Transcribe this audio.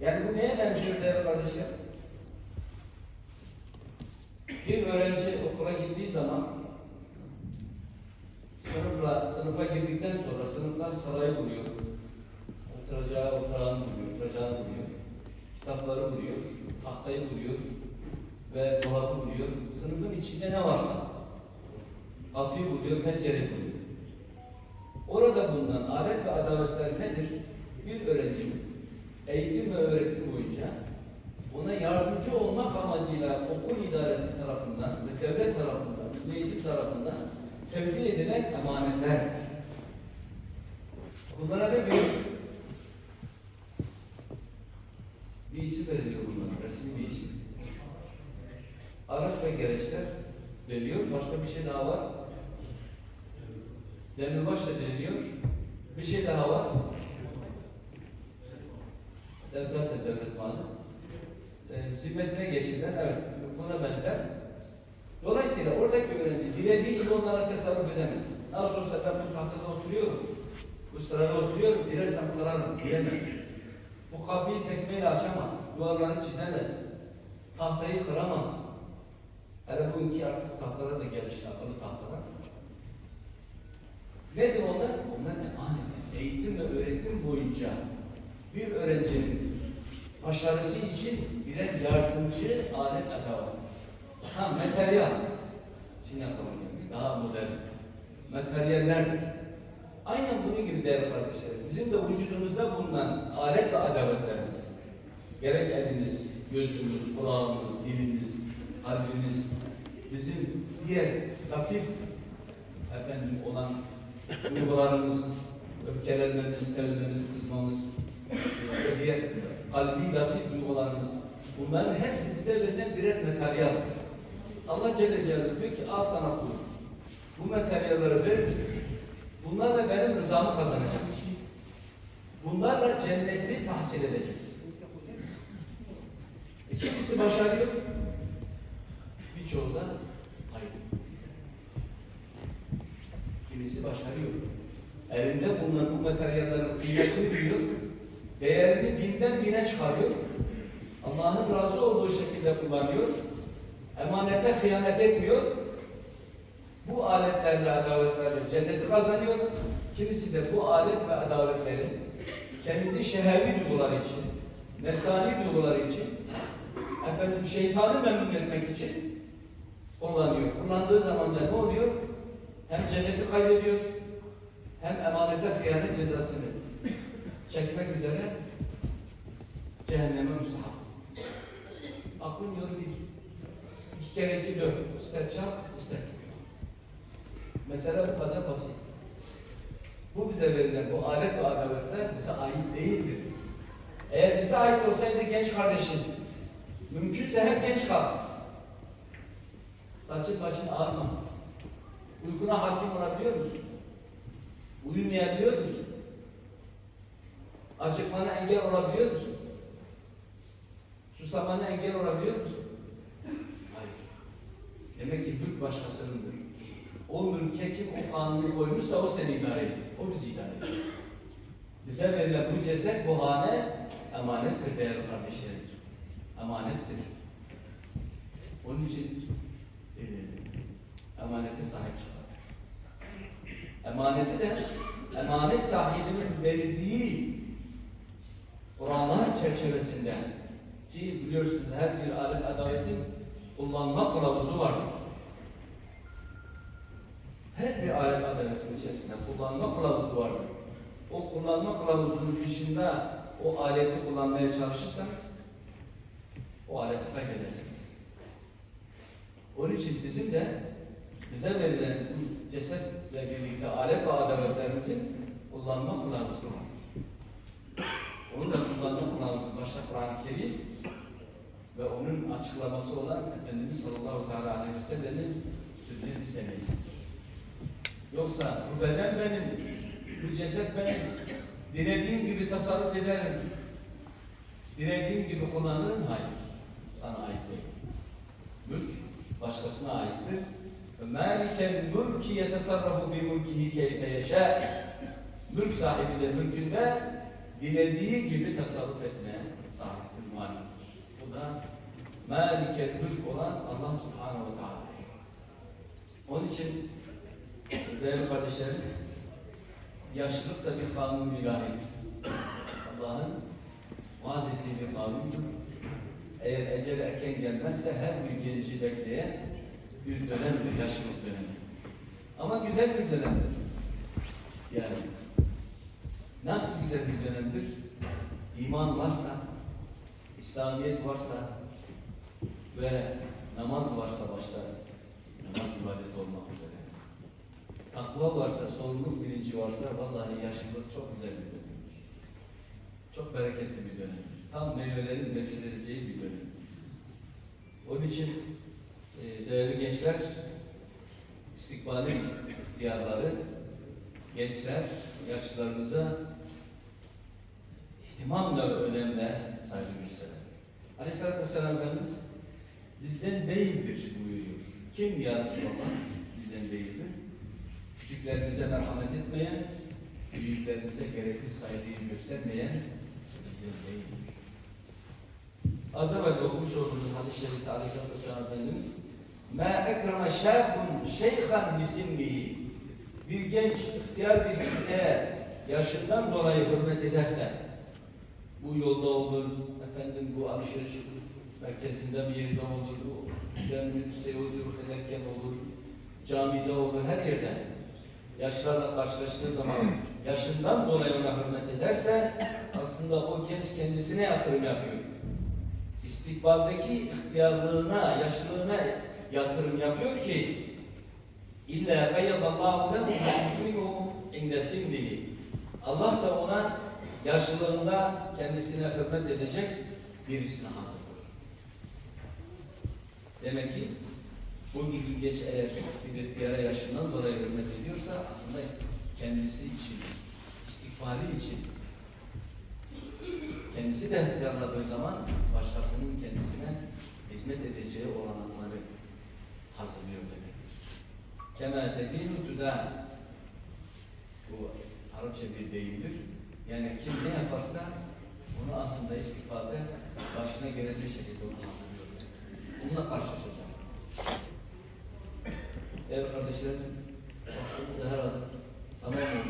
Yani bu neye benziyor değerli kardeşler? Bir öğrenci okula gittiği zaman sınıfla, sınıfa girdikten sonra sınıftan sarayı buluyor. Oturacağı oturağını buluyor, oturacağını buluyor. Kitapları buluyor, tahtayı buluyor ve dolabı buluyor. Sınıfın içinde ne varsa kapıyı buluyor, pencereyi buluyor. Orada bulunan alet ve adaletler nedir? Bir öğrencinin eğitim ve öğretim boyunca ona yardımcı olmak amacıyla okul idaresi tarafından ve devlet tarafından, milli eğitim tarafından tevdi edilen emanetlerdir. Bunlara ne diyoruz? Bir isim veriliyor bunlara, resmi bir isim. Araç ve gereçler veriliyor. Başka bir şey daha var. Demirbaş da deniliyor. Bir şey daha var. Zaten devlet malı. E, zimmetine geçilen, evet, buna benzer. Dolayısıyla oradaki öğrenci dilediği gibi onlara tasarruf edemez. Nasıl olsa ben bu tahtada oturuyorum, bu sırada oturuyorum, dilersem kırarım diyemez. Bu kapıyı tekmeyle açamaz, duvarları çizemez, tahtayı kıramaz. Hele bugünkü artık tahtalar da gelişti, akıllı tahtalar. Nedir onlar? Onlar emanet. Eğitim ve öğretim boyunca bir öğrencinin başarısı için birer yardımcı alet adavat. Ha materyal. Şimdi aklıma geldi. Daha modern. Materyallerdir. Aynen bunun gibi değerli kardeşlerim. Bizim de vücudumuzda bulunan alet ve adaletlerimiz. Gerek elimiz, gözümüz, kulağımız, dilimiz, kalbimiz, bizim diğer latif efendim olan duygularımız, öfkelenmemiz, sevmemiz, kızmamız, e, diğer kalbi latif duygularımız, bunların hepsi bize verilen birer materyaldir. Allah Celle Celaluhu diyor ki al sana kul. Bu materyalleri verdim. Bunlarla benim rızamı kazanacaksın. Bunlarla cenneti tahsil edeceksin. E, kimisi başarıyor, birçoğu da hayır. Kimisi başarıyor. Elinde bulunan bu materyallerin kıymetini biliyor, değerini binden bine çıkarıyor, Allah'ın razı olduğu şekilde kullanıyor, emanete hıyanet etmiyor, bu aletlerle, adaletlerle cenneti kazanıyor, kimisi de bu alet ve adaletleri kendi şehevi duyguları için, nefsani duyguları için, efendim şeytanı memnun etmek için kullanıyor. Kullandığı zaman da ne oluyor? Hem cenneti kaybediyor, hem emanete hıyanet cezasını çekmek üzere cehenneme müstahak. Aklın yolu bir. İki dört. İster çarp, ister. Mesele bu kadar basit. Bu bize verilen bu adet ve adaletler bize ait değildir. Eğer bize ait olsaydı genç kardeşim, mümkünse hep genç kal. Saçın başın ağarmasın. Uykuna hakim olabiliyor musun? Uyumayabiliyor musun? Acıkmana engel olabiliyor musun? Susamana engel olabiliyor musun? Demek ki mülk başkasınındır. O mülke kim o kanunu koymuşsa o seni idare ediyor. O bizi idare ediyor. Bize verilen bu ceset, bu hane emanettir değerli kardeşlerim. Emanettir. Onun için e, emanete sahip çıkar. Emaneti de emanet sahibinin verdiği Kur'anlar çerçevesinde ki biliyorsunuz her bir alet adaletin kullanma kılavuzu vardır. Her bir alet adaletin içerisinde kullanma kılavuzu vardır. O kullanma kılavuzunun dışında o aleti kullanmaya çalışırsanız o aleti kaybedersiniz. Onun için bizim de bize verilen bu cesetle birlikte alet ve adaletlerimizin kullanma kılavuzu vardır. Onun da kullanma kılavuzu başta Kur'an-ı Kerim ve onun açıklaması olan Efendimiz sallallahu teala aleyhi ve sellemin sünnet-i seniyesidir. Yoksa bu beden benim, bu ceset benim, dilediğim gibi tasarruf ederim, dilediğim gibi kullanırım, hayır. Sana ait değil. Mülk başkasına aittir. مَالِكَ الْمُلْكِ يَتَصَرَّفُ بِمُلْكِهِ كَيْفَ يَشَاءُ Mülk sahibi de mülkünde dilediği gibi tasarruf etmeye sahiptir, maliktir. Bu da Malikel Mülk olan Allah Subhanahu ve Teala'dır. Onun için değerli kardeşlerim, yaşlılık da bir kanun ilahidir. Allah'ın vaaz ettiği bir kanundur. Eğer ecel erken gelmezse her bir gelici bekleyen bir dönemdir, yaşlılık dönemi. Ama güzel bir dönemdir. Yani nasıl güzel bir dönemdir? İman varsa, İslamiyet varsa ve namaz varsa başta, namaz ibadet olmak üzere. Takva varsa, sorumluluk bilinci varsa vallahi yaşlılık çok güzel bir dönemdir. Çok bereketli bir dönemdir. Tam meyvelerin devşirileceği bir dönemdir. Onun için e, değerli gençler, istikbalin ihtiyarları, gençler, yaşlılarınıza ihtimamla ve önemle saygı gösterir. Aleyhisselatü Vesselam Efendimiz bizden değildir buyuruyor. Kim ya Resulallah bizden değildir? Küçüklerinize merhamet etmeyen, büyüklerinize gerekli saygıyı göstermeyen bizden değildir. Az evvel okumuş olduğumuz hadis-i şerifte Aleyhisselatü Vesselam Efendimiz مَا اَكْرَمَ شَابٌ شَيْخًا لِسِنِّهِ Bir genç, ihtiyar bir kimseye yaşından dolayı hürmet ederse, bu yolda olur, efendim bu alışveriş merkezinde bir yerde olur, işte minibüste yolculuk ederken olur, camide olur, her yerde. Yaşlarla karşılaştığı zaman yaşından dolayı ona hürmet ederse aslında o genç kendisine yatırım yapıyor. İstikbaldeki ihtiyarlığına, yaşlılığına yatırım yapıyor ki İlla kayyadallahu lehu mektubu inde sinnihi. Allah da ona yaşlılığında kendisine hürmet edecek birisine hazırdır. Demek ki bu gibi geç eğer bir ihtiyara yaşından dolayı hürmet ediyorsa aslında kendisi için, istikbali için kendisi de ihtiyarladığı zaman başkasının kendisine hizmet edeceği olanakları hazırlıyor demektir. Kema tedinu tüda. Bu Arapça bir deyimdir. Yani kim ne yaparsa onu aslında istikbalde başına gelecek şekilde onu hazırlıyor. Bununla karşılaşacak. Evet kardeşlerim, vaktimiz de herhalde tamam oldu.